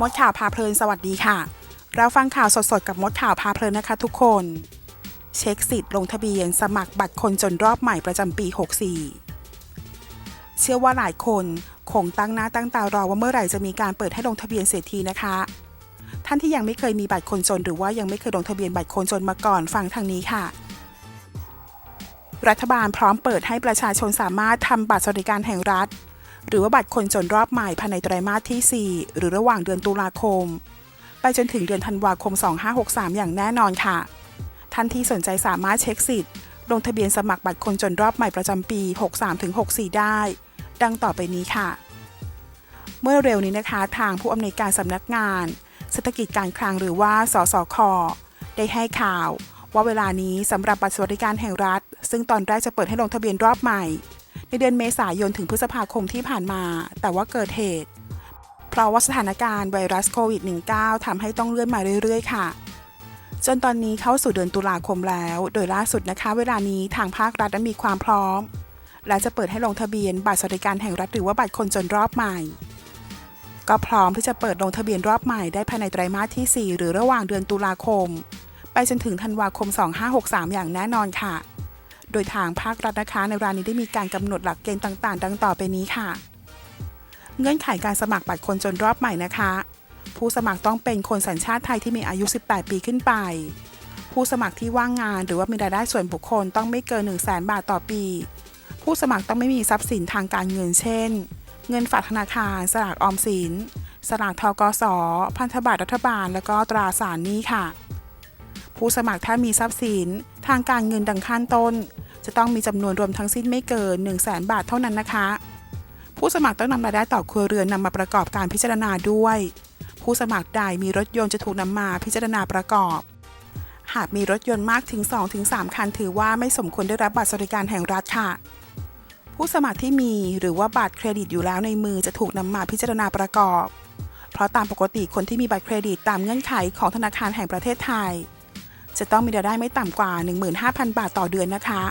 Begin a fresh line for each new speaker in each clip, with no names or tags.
มดข่าวพาเพลินสวัสดีค่ะ เราฟังข่าวสดๆกับมดข่าวพาเพลินนะคะทุกคน เช็คสิทธิ์ลงทะเบียนสมัครบัตรคนจนรอบใหม่ประจำปี 64 เชื่อว่าหลายคนคงตั้งหน้าตั้งตารอว่าเมื่อไหร่จะมีการเปิดให้ลงทะเบียนเศรษฐีนะคะ ท่านที่ยังไม่เคยมีบัตรคนจนหรือว่ายังไม่เคยลงทะเบียนบัตรคนจนมาก่อนฟังทางนี้ค่ะรัฐบาลพร้อมเปิดให้ประชาชนสามารถทำบัตรสวัสดิการแห่งรัฐ หรือว่าบัตรคนจนรอบใหม่ภายในไตรมาสที่ 4 หรือระหว่างเดือนตุลาคม ไปจนถึงเดือนธันวาคม 2563 อย่างแน่นอนค่ะ ท่านที่สนใจสามารถเช็คสิทธิ์ ลงทะเบียนสมัครบัตรคนจนรอบใหม่ประจำปี 63-64 ได้ ดังต่อไปนี้ค่ะ เมื่อเร็วนี้นะคะ ทางผู้อำนวยการสำนักงาน เศรษฐกิจการคลังหรือว่า สสค ได้ให้ข่าวว่าเวลานี้สำหรับบัตรสวัสดิการแห่งรัฐ ซึ่งตอนแรกจะเปิดให้ลงทะเบียนรอบใหม่ ในเดือนเมษายนถึงพฤษภาคมที่ผ่านมา แต่ว่าเกิดเหตุ เพราะว่าสถานการณ์ไวรัสโควิด -19 ทำให้ต้องเลื่อนมาเรื่อยๆ ค่ะ จนตอนนี้เข้าสู่เดือนตุลาคมแล้ว โดยล่าสุดนะคะ เวลานี้ทางภาครัฐมีความพร้อม และจะเปิดให้ลงทะเบียนบัตรสวัสดิการแห่งรัฐหรือว่าบัตรคนจนรอบใหม่ ก็พร้อมที่จะเปิดลงทะเบียนรอบใหม่ได้ภายในไตรมาสที่ 4 หรือระหว่างเดือนตุลาคม ไปจนถึงธันวาคม 2563 อย่างแน่นอนค่ะ โดยทางภาครัฐนะคะในร้านนี้ได้มีการกำหนดหลักเกณฑ์ต่างๆ ดังต่อไปนี้ค่ะ เงื่อนไขการสมัครบัตรคนจนรอบใหม่นะคะ ผู้สมัครต้องเป็นคนสัญชาติไทยที่มีอายุ 18 ปีขึ้นไป ผู้สมัครที่ว่างงานหรือว่ามีรายได้ส่วนบุคคลต้องไม่เกิน 1 0 0 0 0แบาทต่อปี ผู้สมัครต้องไม่มีทรัพย์สินทางการเงินเช่น เงินฝากธนาคาร สลากออมสิน สลากทกส พันธบัตรรัฐบาล แล้วก็ตราสารหนี้ค่ะ ผู้สมัครถ้ามีทรัพย์สิน ทางการเงินดังขั้นต้น จะต้องมีจำนวนรวมทั้งสิ้นไม่เกิน 1 0 0 0 0แบาทเท่านั้นนะคะ ผู้สมัครต้องนำรายได้ต่อครัวเรือนนำมาประกอบการพิจารณาด้วย ผู้สมัครใดมีรถยนต์จะถูกนำมาพิจารณาประกอบ หากมีรถยนต์มากถึง 2-3 คัน ถือว่าไม่สมควรได้รับบัตรสวัสดิการแห่งรัฐค่ะผู้สมัครที่มีหรือว่าบัตรเครดิตอยู่แล้วในมือจะถูกนำมาพิจารณาประกอบ เพราะตามปกติคนที่มีบัตรเครดิตตามเงื่อนไขของธนาคารแห่งประเทศไทย จะต้องมีรายได้ไม่ต่ำกว่า 15,000 บาทต่อเดือนนะคะ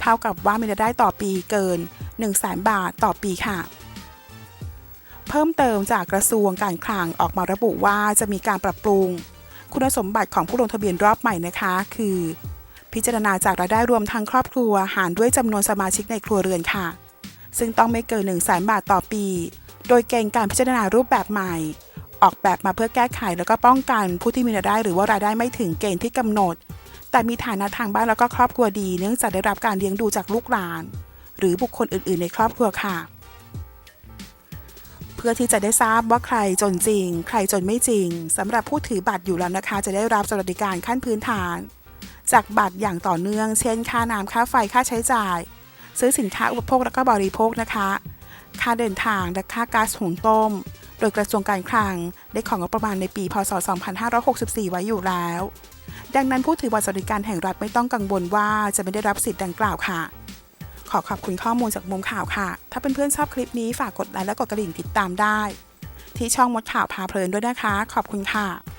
เท่ากับว่ามีรายได้ต่อปีเกิน 1 0 0 0 0แบาทต่อปีค่ะ เพิ่มเติมจากกระทรวงการคลังออกมาระบุว่าจะมีการปรับปรุง คุณสมบัติของผู้ลงทะเบียนรอบใหม่นะคะ คือ พิจารณาจากรายได้รวมทั้งครอบครัวหารด้วยจำนวนสมาชิกในครัวเรือนค่ะ ซึ่งต้องไม่เกิน 1 0 0 0 0แบาทต่อปี โดยเกณฑ์การพิจารณารูปแบบใหม่ ออกแบบมาเพื่อแก้ไขแล้วก็ป้องกันผู้ที่มีรายได้หรือว่ารายได้ไม่ถึงเกณฑ์ที่กำหนด แต่มีฐานะทางบ้านแล้วก็ครอบครัวดี เนื่องจากได้รับการเลี้ยงดูจากลูกหลาน หรือบุคคลอื่น ๆ ในครอบครัวค่ะ เพื่อที่จะได้ทราบว่าใครจนจริง ใครจนไม่จริงสำหรับผู้ถือบัตรอยู่แล้วนะคะ จะได้รับสวัสดิการขั้นพื้นฐาน จากบัตรอย่างต่อเนื่อง เช่น ค่าน้ำค่าไฟค่าใช้จ่าย ซื้อสินค้าอุปโภคและก็บริโภคนะคะ ค่าเดินทางและค่าก๊าซหุงต้ม โดยกระทรวงการคลังได้ของงบประมาณในปี พศ 2564 ไว้อยู่แล้ว ดังนั้นผู้ถือบัตรสวัสดิการแห่งรัฐไม่ต้องกังวลว่าจะไม่ได้รับสิทธิ์ดังกล่าวค่ะ ขอขอบคุณข้อมูลจากมุมข่าวค่ะ ถ้าเพื่อนๆชอบคลิปนี้ฝากกดไลค์และกดกระดิ่งติดตามได้ ที่ช่องมดข่าวพาเพลินด้วยนะคะ ขอบคุณค่ะ